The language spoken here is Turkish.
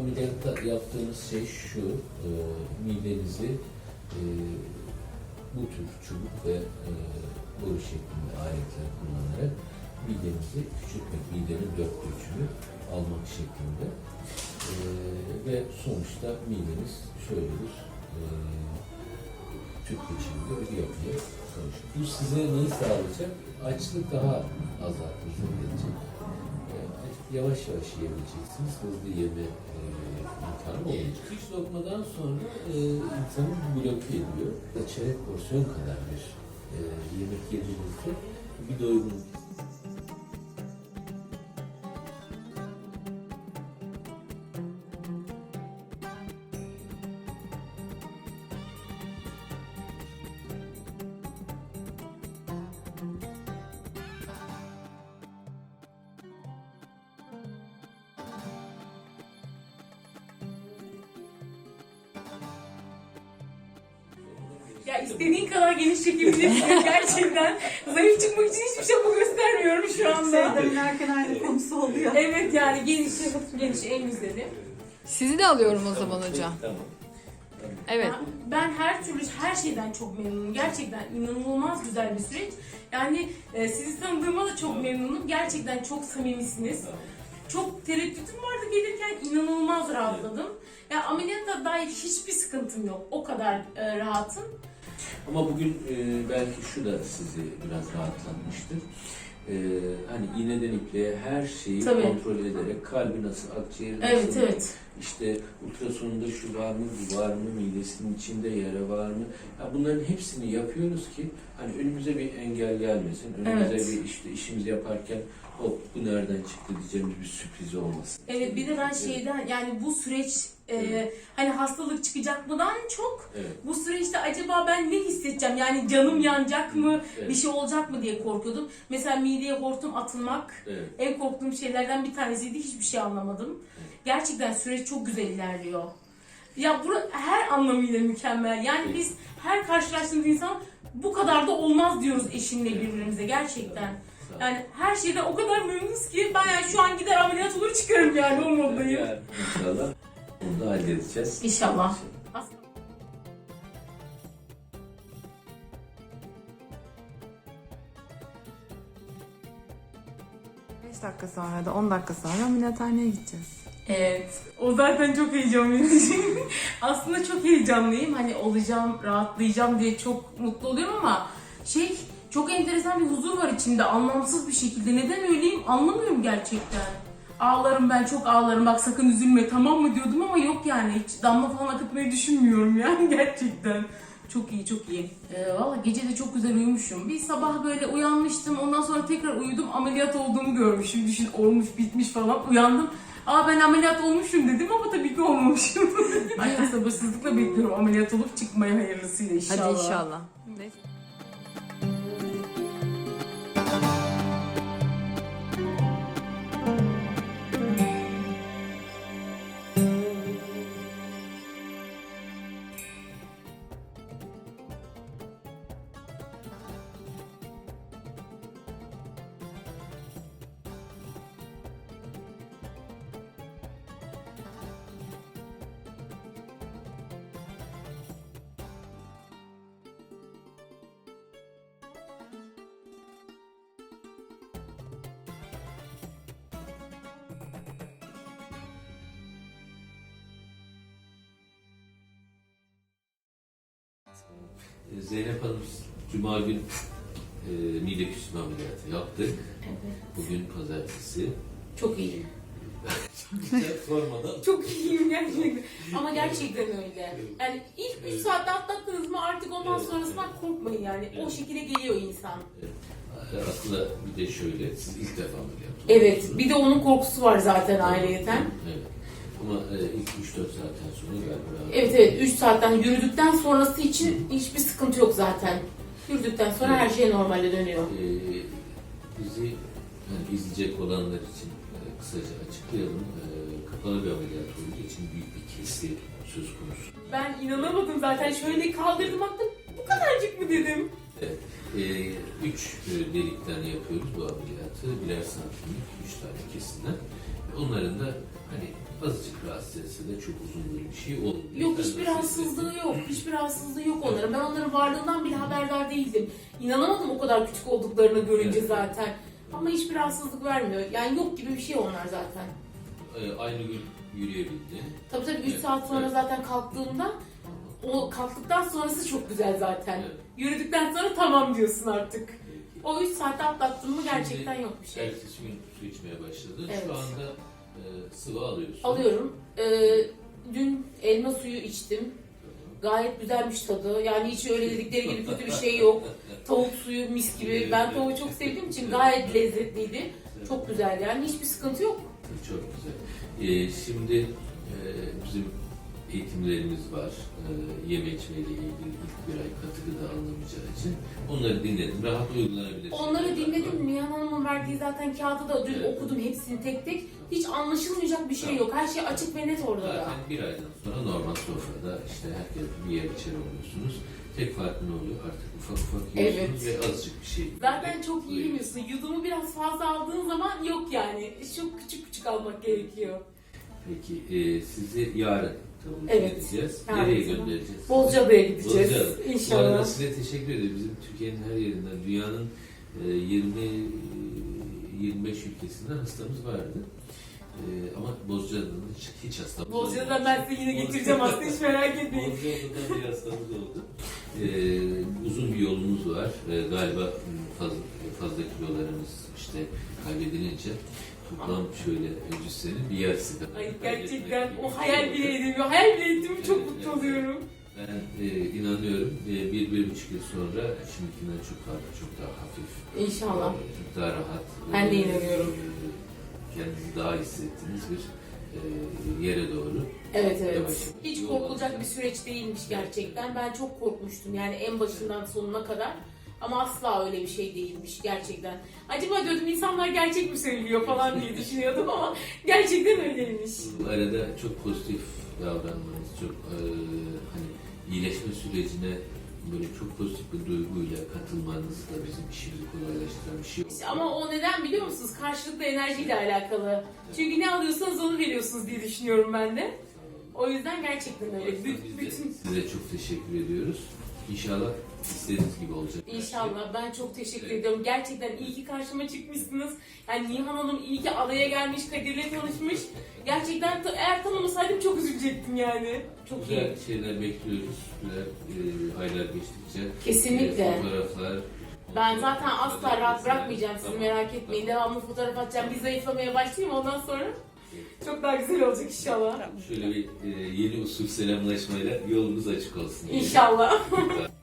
ameliyatta yaptığımız şey şu, e, midenizi e, bu tür çubuk ve e, boru şeklinde aletler kullanarak midenizi küçültmek, midenin dörtte üçünü almak şeklinde. E, ve sonuçta mideniz şöyle bir e, tüp biçiminde bir yapıya kavuşur. Bu size neyi sağlayacak? Açlık daha az. E, yavaş yavaş yiyebileceksiniz. Hızlı yeme e, imkanı olmayacak. Üç lokmadan sonra e, insanı bloke ediyor. Çeyrek porsiyon kadar bir e, yemek yediğinizde bir doyum Ya istediğin kadar geniş çekebilirsin gerçekten. Zayıf çıkmak için hiçbir çaba göstermiyorum şu anda. Sevda inerken aynı konusu oluyor. Evet yani geniş, geniş en güzeli. Sizi de alıyorum o zaman hocam. Tamam. Evet. Ben, ben her türlü her şeyden çok memnunum. Gerçekten inanılmaz güzel bir süreç. Yani e, sizi tanıdığıma da çok memnunum. Gerçekten çok samimisiniz. Çok tereddütüm vardı gelirken inanılmaz rahatladım. Ya ameliyata dair hiçbir sıkıntım yok. O kadar e, rahatım. Ama bugün e, belki şu da sizi biraz rahatlatmıştır. E, hani iğneden ipliğe her şeyi Tabii. kontrol ederek kalbi nasıl, akciğeri nasıl, Evet evet. işte ultrasonunda şu var mı, bu var mı, midesinin içinde yara var mı? Ya bunların hepsini yapıyoruz ki hani önümüze bir engel gelmesin. Önümüze Evet. bir işte işimizi yaparken hop bu nereden çıktı diyeceğimiz bir sürpriz olmasın. Evet bir de ben şeyden yani bu süreç e, hani hastalık çıkacak mıdan çok Evet. bu süreçte acaba ben ne hissedeceğim? Yani canım yanacak mı? Evet. Bir şey olacak mı diye korkuyordum. Mesela mideye hortum atılmak Evet. en korktuğum şeylerden bir tanesiydi. Hiçbir şey anlamadım. Gerçekten süreç çok güzel ilerliyor. Ya bu her anlamıyla mükemmel. Yani Evet. biz her karşılaştığımız insan bu kadar da olmaz diyoruz eşinle birbirimize gerçekten. Sağ ol. Yani her şeyden o kadar memnunuz ki ben yani şu an gider ameliyat olur çıkarım yani o moddayım. Yani inşallah onu da halledeceğiz. İnşallah. 5 dakika sonra da 10 dakika sonra ameliyathaneye gideceğiz. Evet. O zaten çok heyecan verici. Aslında çok heyecanlıyım. Hani olacağım, rahatlayacağım diye çok mutlu oluyorum ama şey çok enteresan bir huzur var içimde. Anlamsız bir şekilde. Neden öyleyim anlamıyorum gerçekten. Ağlarım ben çok ağlarım. Bak sakın üzülme tamam mı diyordum ama yok yani. Hiç damla falan akıtmayı düşünmüyorum yani gerçekten. Çok iyi çok iyi. Ee, Valla gece de çok güzel uyumuşum. Bir sabah böyle uyanmıştım. Ondan sonra tekrar uyudum. Ameliyat olduğumu görmüşüm. Düşün olmuş bitmiş falan. Uyandım. Aa ben ameliyat olmuşum dedim ama tabii ki olmamışım. Ay sabırsızlıkla bekliyorum ameliyat olup çıkmaya hayırlısıyla inşallah. Hadi inşallah. Ee, Zeynep Hanım Cuma gün e, mide küsme ameliyatı yaptık. Evet. Bugün pazartesi. Çok iyiyim. Güzel sormadan. Çok iyiyim gerçekten. Ama gerçekten öyle. Yani ilk 3 saatte atlattınız mı artık ondan Evet, sonrasından evet. korkmayın yani. O Evet. şekilde geliyor insan. E, Aslında bir de şöyle, siz ilk defa ameliyat oldunuz. Evet. Bir de onun korkusu var zaten ayrıyeten. Evet. Ama e, ilk 3-4 saatten sonra galiba. Evet evet 3 saatten yürüdükten sonrası için hiçbir sıkıntı yok zaten. Yürüdükten sonra her şey normale dönüyor. E, bizi yani izleyecek olanlar için e, kısaca açıklayalım. E, kapalı bir ameliyat olduğu için büyük bir kesi söz konusu. Ben inanamadım zaten şöyle kaldırdım baktım bu kadarcık mı dedim. Ee, üç e, delikten yapıyoruz bu ameliyatı. Birer santimlik üç tane kesimden. Onların da hani azıcık rahatsız etse de çok uzun bir şey olmuyor. Yok Ben hiçbir rahatsızlığı yok. Hiçbir rahatsızlığı yok onların. Ben onların varlığından bile haberdar değildim. İnanamadım o kadar küçük olduklarını görünce Evet. zaten. Ama hiçbir rahatsızlık vermiyor. Yani yok gibi bir şey onlar zaten. Ee, aynı gün yürüyebildi. Tabii tabii 3 Evet, saat sonra evet. zaten kalktığımda o kalktıktan sonrası çok güzel zaten. Evet. Yürüdükten sonra tamam diyorsun artık. O 3 saatte atlattın mı gerçekten Şimdi yok bir şey. Ertesi gün su içmeye başladı. Evet. Şu anda e, sıvı alıyorsun. Alıyorum. Ee, dün elma suyu içtim. Gayet güzelmiş tadı. Yani hiç öyle dedikleri gibi kötü bir şey yok. Tavuk suyu mis gibi. Ben tavuğu çok sevdiğim için gayet lezzetliydi. Çok güzel yani hiçbir sıkıntı yok. Çok güzel. Ee, şimdi e, bizim eğitimlerimiz var. Ee, yeme içmeyle ilgili ilk bir ay katı gıda alınamayacağı için. Onları dinledim. Rahat uygulanabilir. Onları şeyler dinledim. var. Nihan Hanım'ın verdiği zaten kağıdı da dün Evet. okudum hepsini tek tek. Hiç anlaşılmayacak bir şey yok. Her şey açık ve net orada da. Zaten bir aydan sonra normal sofrada işte herkes bir yer içeri oluyorsunuz. Tek farkı ne oluyor? Artık ufak ufak yiyorsunuz Evet. ve azıcık bir şey. Zaten çok iyi Duyuyorsunuz. yemiyorsun. Yudumu biraz fazla aldığın zaman yok yani. Çok küçük küçük almak gerekiyor. Peki e, sizi yarın Evet, edeceğiz. yarın Nereye göndereceğiz? Bozcaada'ya gideceğiz. Bozcaada. Bu arada İnşallah. size teşekkür ederim. Bizim Türkiye'nin her yerinden, dünyanın e, 20 e, 25 ülkesinden hastamız vardı. E, ama Bozcaada'dan hiç, hiç hastamız Bozcaada'dan ben size yine getireceğim aslında hiç merak etmeyin. Bozcaada'dan bir hastamız oldu. E, uzun bir yolumuz var. E, galiba fazla, fazla kilolarımız işte kaybedilince toplam şöyle cüssenin bir yarısı kadar. Ay gerçekten o hayal bile edemiyor. Hayal bile ettiğimi çok Evet, mutlu oluyorum. Ben e, inanıyorum e, bir, bir buçuk yıl sonra şimdikinden çok daha, çok daha hafif, İnşallah. çok daha rahat. Ben de inanıyorum. e, Kendinizi daha hissettiğiniz bir e, yere doğru. Evet evet. Yavaş. Hiç korkulacak bir süreç değilmiş gerçekten. Ben çok korkmuştum yani en başından sonuna kadar. Ama asla öyle bir şey değilmiş gerçekten. Acaba diyordum insanlar gerçek mi söylüyor falan diye düşünüyordum ama gerçekten öyleymiş. Bu arada çok pozitif davranmanız, çok e, hani iyileşme sürecine böyle çok pozitif bir duyguyla katılmanız da bizim işimizi kolaylaştıran bir şey. İşte ama o neden biliyor musunuz? Karşılıklı enerjiyle alakalı. Çünkü ne alıyorsanız onu veriyorsunuz diye düşünüyorum ben de. O yüzden gerçekten öyle. Biz Bü- de bütün size çok teşekkür ediyoruz. İnşallah istediğiniz gibi olacak. İnşallah. Ben çok teşekkür Evet. ediyorum. Gerçekten iyi ki karşıma çıkmışsınız. Yani Nihan Hanım iyi ki adaya gelmiş, Kadir'le tanışmış. Gerçekten eğer tanımasaydım çok üzülecektim yani. Çok iyi. Güzel şeyler bekliyoruz. Güzel e, aylar geçtikçe. Kesinlikle. E, fotoğraflar. Ben zaten asla rahat bırakmayacağım sizi merak etmeyin. Devamlı fotoğraf atacağım. Bir zayıflamaya başlayayım ondan sonra. Çok daha güzel olacak inşallah. Şöyle bir e, yeni usul selamlaşmayla yolunuz açık olsun. İnşallah.